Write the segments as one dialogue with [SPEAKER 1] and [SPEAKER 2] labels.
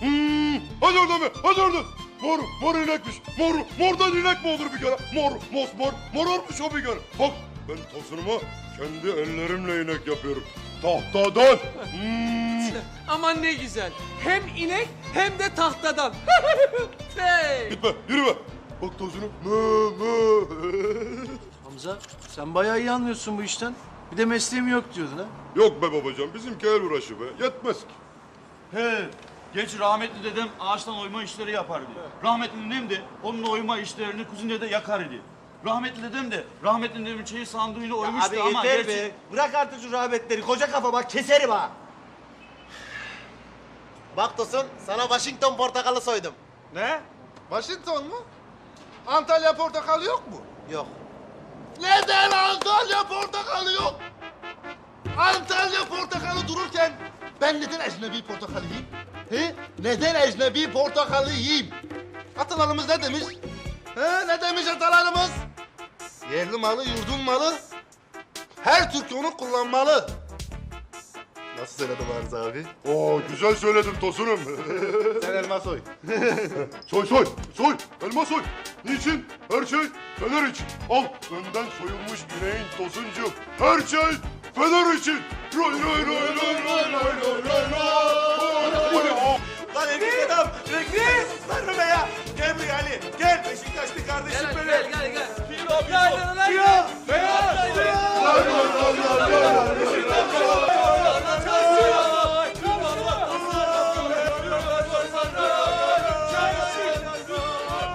[SPEAKER 1] Hmm, hadi oradan be, hadi oradan. Mor, mor inekmiş. Mor, mordan inek mi olur bir kere? Mor, mos, mor, mor olmuş o bir kere. Bak, ben tosunuma kendi ellerimle inek yapıyorum. Tahtadan. Hmm.
[SPEAKER 2] Aman ne güzel. Hem inek hem de tahtadan. hey.
[SPEAKER 1] Gitme, yürü be. Bak tosunu. Mö, mö.
[SPEAKER 3] Hamza sen bayağı iyi anlıyorsun bu işten. Bir de mesleğim yok diyordun ha.
[SPEAKER 1] Yok be babacan, bizimki el uğraşı be. Yetmez ki.
[SPEAKER 4] He. Geç rahmetli dedem ağaçtan oyma işleri yapardı. Rahmetli dedem de onun oyma işlerini kuzinede yakar idi. Rahmetli dedem de rahmetli dedemin çeyiz sandığıyla oymuştu
[SPEAKER 5] Abi
[SPEAKER 4] ama...
[SPEAKER 5] yeter
[SPEAKER 4] gerçi-
[SPEAKER 5] be. Bırak artık şu rağbetleri. Koca kafa bak keserim ha. Bak Tosun sana Washington portakalı soydum.
[SPEAKER 6] Ne? Washington mu? Antalya portakalı yok mu?
[SPEAKER 5] Yok.
[SPEAKER 6] Neden Antalya portakalı yok? Antalya portakalı dururken ben neden ecnebi portakalı yiyeyim? He? Neden ecnebi portakalı yiyeyim? Atalarımız ne demiş? He? Ne demiş atalarımız? Yerli malı, yurdun malı. Her Türk onu kullanmalı. Nasıl söyledim Arız abi?
[SPEAKER 1] Oo, güzel söyledin tosunum.
[SPEAKER 6] Sen elma soy.
[SPEAKER 1] soy soy, soy, elma soy. Niçin? Her şey Fener için. Al, önden soyulmuş ineğin tosuncu. Her şey Fener için. Roy roy roy roy roy roy roy roy roy. Bu ne o?
[SPEAKER 5] Lan Enes adam. Bekle. Sarı be ya. Gel buraya Ali. Gel. Beşiktaşlı kardeşim benim.
[SPEAKER 2] gel gel. Gel gel lan gel.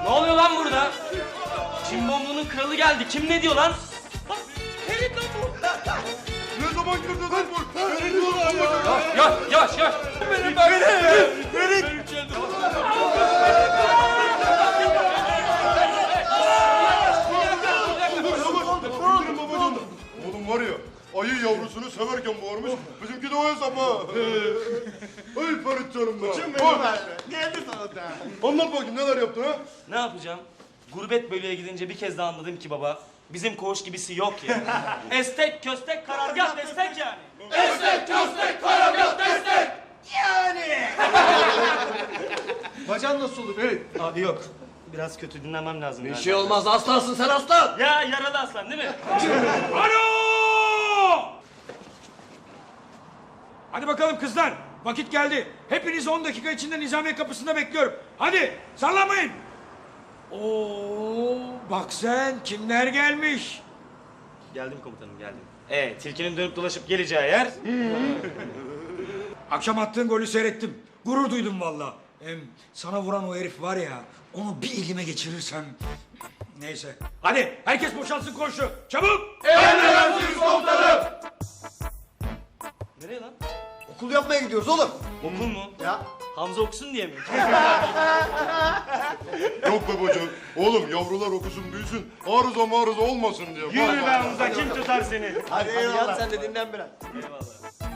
[SPEAKER 7] Ne oluyor lan burada? Cimbomlu'nun kralı geldi. Kim ne diyor lan?
[SPEAKER 1] Ne zaman girdin lan bu? Fener diyorlar ya.
[SPEAKER 7] Yavaş yavaş yavaş.
[SPEAKER 1] Bitirin babacan. Oğlum var ya, ayı yavrusunu severken boğarmış. Bizimki de o hesap ha. Ay Ferit canım be. Bak,
[SPEAKER 5] Geldi sana da.
[SPEAKER 1] Anlat bakayım neler yaptın ha?
[SPEAKER 7] Ne yapacağım? Gurbet bölüye gidince bir kez daha anladım ki baba. Bizim koğuş gibisi yok ya. Estek, köstek, karargah, destek yani.
[SPEAKER 3] Bacan nasıl olur? Evet.
[SPEAKER 7] Abi yok. Biraz kötü dinlemem lazım.
[SPEAKER 2] Bir şey olmaz aslansın sen aslan.
[SPEAKER 7] Ya yaralı aslan değil mi?
[SPEAKER 8] Alo! Hadi bakalım kızlar. Vakit geldi. Hepiniz 10 dakika içinde Nizamiye kapısında bekliyorum. Hadi sallamayın. Oo, bak sen kimler gelmiş?
[SPEAKER 7] geldim komutanım geldim. Ee, tilkinin dönüp dolaşıp geleceği yer.
[SPEAKER 8] Akşam attığın golü seyrettim. Gurur duydum valla. Hem sana vuran o herif var ya, onu bir elime geçirirsem... Neyse. Hadi herkes boşalsın koşu. Çabuk!
[SPEAKER 7] Nereye lan?
[SPEAKER 5] Okul yapmaya gidiyoruz oğlum.
[SPEAKER 7] Okul mu?
[SPEAKER 5] Ya.
[SPEAKER 7] Hamza okusun diye mi?
[SPEAKER 1] Yok be bacan. Oğlum yavrular okusun büyüsün. Arıza marıza olmasın diye.
[SPEAKER 7] Yürü be Hamza kim tutar seni?
[SPEAKER 5] Hadi eyvallah. sen de dinlen biraz.
[SPEAKER 7] Eyvallah.